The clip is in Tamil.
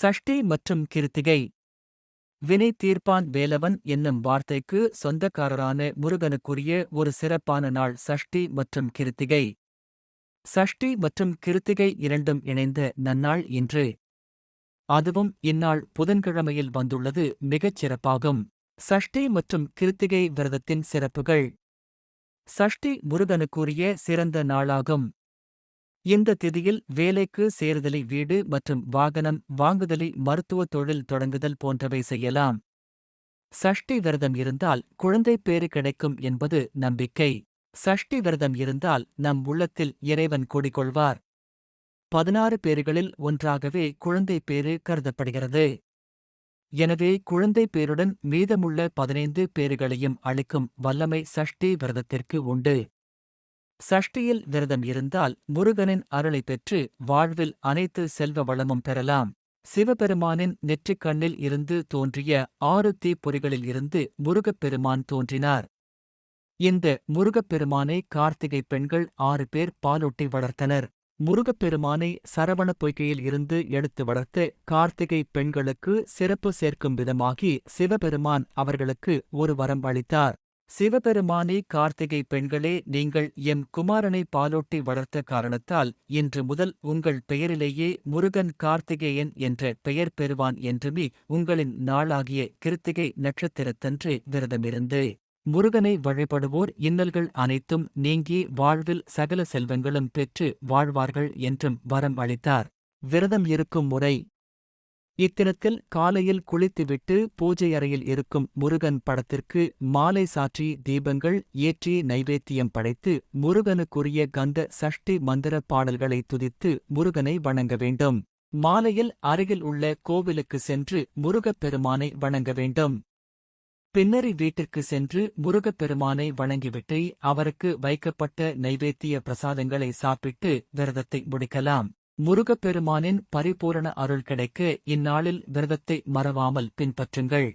சஷ்டி மற்றும் கிருத்திகை. வினை தீர்ப்பான் வேலவன் என்னும் வார்த்தைக்கு சொந்தக்காரரான முருகனுக்குரிய ஒரு சிறப்பான நாள் சஷ்டி மற்றும் கிருத்திகை. சஷ்டி மற்றும் கிருத்திகை இரண்டும் இணைந்த நன்னாள் இன்று. அதுவும் இந்நாள் புதன்கிழமையில் வந்துள்ளது மிகச் சிறப்பாகும். சஷ்டி மற்றும் கிருத்திகை விரதத்தின் சிறப்புகள். சஷ்டி முருகனுக்குரிய சிறந்த நாளாகும். இந்த திதியில் வேலைக்கு சேருதலை வீடு மற்றும் வாகனம் வாங்குதலை மருத்துவ தொழில் தொடங்குதல் போன்றவை செய்யலாம். சஷ்டி விரதம் இருந்தால் குழந்தை பேறு கிடைக்கும் என்பது நம்பிக்கை. சஷ்டி விரதம் இருந்தால் நம் உள்ளத்தில் இறைவன் கூடிக்கொள்வார். பதினாறு பேறுகளில் ஒன்றாகவே குழந்தை பேறு கருதப்படுகிறது. எனவே குழந்தை பேருடன் மீதமுள்ள பதினைந்து பேறுகளையும் அளிக்கும் வல்லமை சஷ்டி விரதத்திற்கு உண்டு. சஷ்டியில் விரதம் இருந்தால் முருகனின் அருளை பெற்று வாழ்வில் அனைத்து செல்வ வளமும் பெறலாம். சிவபெருமானின் நெற்றிக் கண்ணில் இருந்து தோன்றிய ஆறு தீப்பொறிகளில் இருந்து முருகப்பெருமான் தோன்றினார். இந்த முருகப்பெருமானை கார்த்திகை பெண்கள் ஆறு பேர் பாலொட்டி வளர்த்தனர். முருகப்பெருமானை சரவண பொய்கையில் இருந்து எடுத்து வளர்த்து கார்த்திகை பெண்களுக்கு சிறப்பு சேர்க்கும் விதமாகி சிவபெருமான் அவர்களுக்கு ஒரு வரம் அளித்தார். சிவபெருமானே கார்த்திகை பெண்களே நீங்கள் எம் குமாரனை பாலோட்டி வளர்த்த காரணத்தால் இன்று முதல் உங்கள் பெயரிலேயே முருகன் கார்த்திகேயன் என்ற பெயர் பெறுவான் என்றுமே உங்களின் நாளாகிய கிருத்திகை நட்சத்திரத்தன்று விரதமிருந்து. முருகனை வழிபடுவோர் இன்னல்கள் அனைத்தும் நீங்கி வாழ்வில் சகல செல்வங்களும் பெற்று வாழ்வார்கள் என்றும் வரம் அளித்தார். விரதம் இருக்கும் முறை இத்தினத்தில் காலையில் குளித்துவிட்டு பூஜை அறையில் இருக்கும் முருகன் படத்திற்கு மாலை சாற்றி தீபங்கள் ஏற்றி நைவேத்தியம் படைத்து முருகனுக்குரிய கந்த சஷ்டி மந்திர பாடல்களை துதித்து முருகனை வணங்க வேண்டும். மாலையில் அருகில் உள்ள கோவிலுக்கு சென்று முருகப்பெருமானை வணங்க வேண்டும். பின்னரி வீட்டிற்கு சென்று முருகப்பெருமானை வணங்கிவிட்டு அவருக்கு வைக்கப்பட்ட நைவேத்திய பிரசாதங்களை சாப்பிட்டு விரதத்தை முடிக்கலாம். முருகப்பெருமானின் பரிபூரண அருள் கிடைக்க இந்நாளில் விரதத்தை மறவாமல் பின்பற்றுங்கள்.